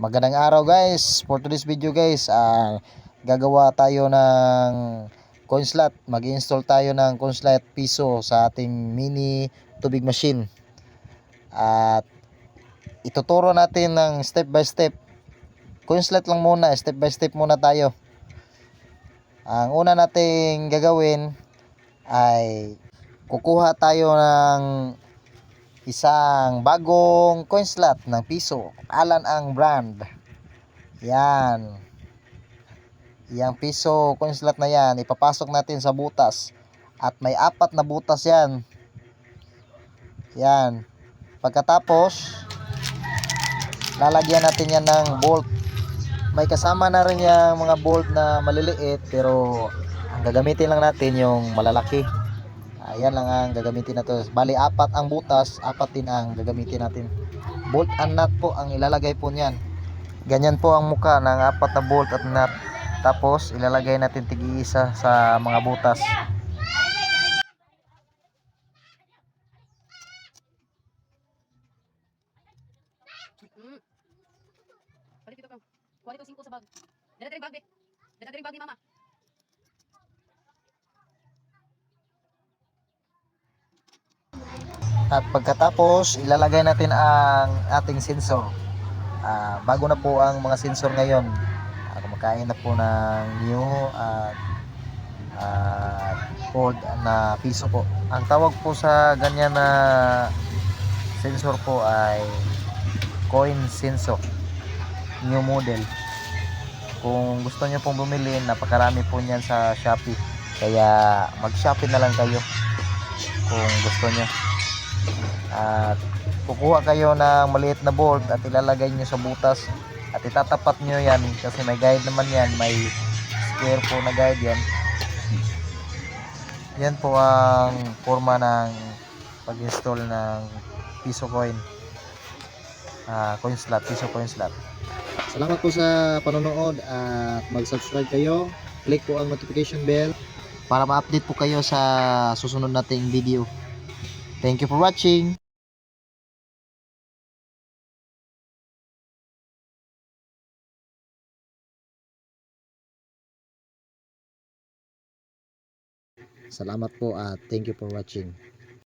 Magandang araw guys. For today's video guys, ah, gagawa tayo ng coin slot. Mag-install tayo ng coin slot piso sa ating mini tubig machine. At ituturo natin ng step by step. Coin slot lang muna, step by step muna tayo. Ang una nating gagawin ay kukuha tayo ng isang bagong coin slot ng piso. Alan ang brand. Yan. Yang piso coin slot na yan, ipapasok natin sa butas. At may apat na butas yan. Yan. Pagkatapos, lalagyan natin yan ng bolt. May kasama na rin yung mga bolt na maliliit pero ang gagamitin lang natin yung malalaki. Ayan lang ang gagamitin natin. Bali, apat ang butas, apat din ang gagamitin natin. Bolt and nut po ang ilalagay po niyan. Ganyan po ang muka ng apat na bolt at nut. Tapos, ilalagay natin tig-isa sa mga butas. Palit dito ka. Kuha dito 5 sa bag. Dala rin bag, be. Dala rin bag ni mama. At pagkatapos, ilalagay natin ang ating sensor. Ah, bago na po ang mga sensor ngayon. Uh, kumakain na po ng new at at old na piso po. Ang tawag po sa ganyan na sensor po ay coin sensor. New model. Kung gusto niyo pong bumili, napakarami po niyan sa Shopee. Kaya mag-Shopee na lang kayo kung gusto niyo at kukuha kayo ng maliit na bolt at ilalagay nyo sa butas. At itatapat nyo yan kasi may guide naman yan. May square po na guide yan. Yan po ang forma ng pag install ng piso coin. Ah coin slot, piso coin slot. Salamat po sa panonood at mag subscribe kayo. Click po ang notification bell para ma-update po kayo sa susunod nating video Thank you for watching. Salamat po at thank you for watching.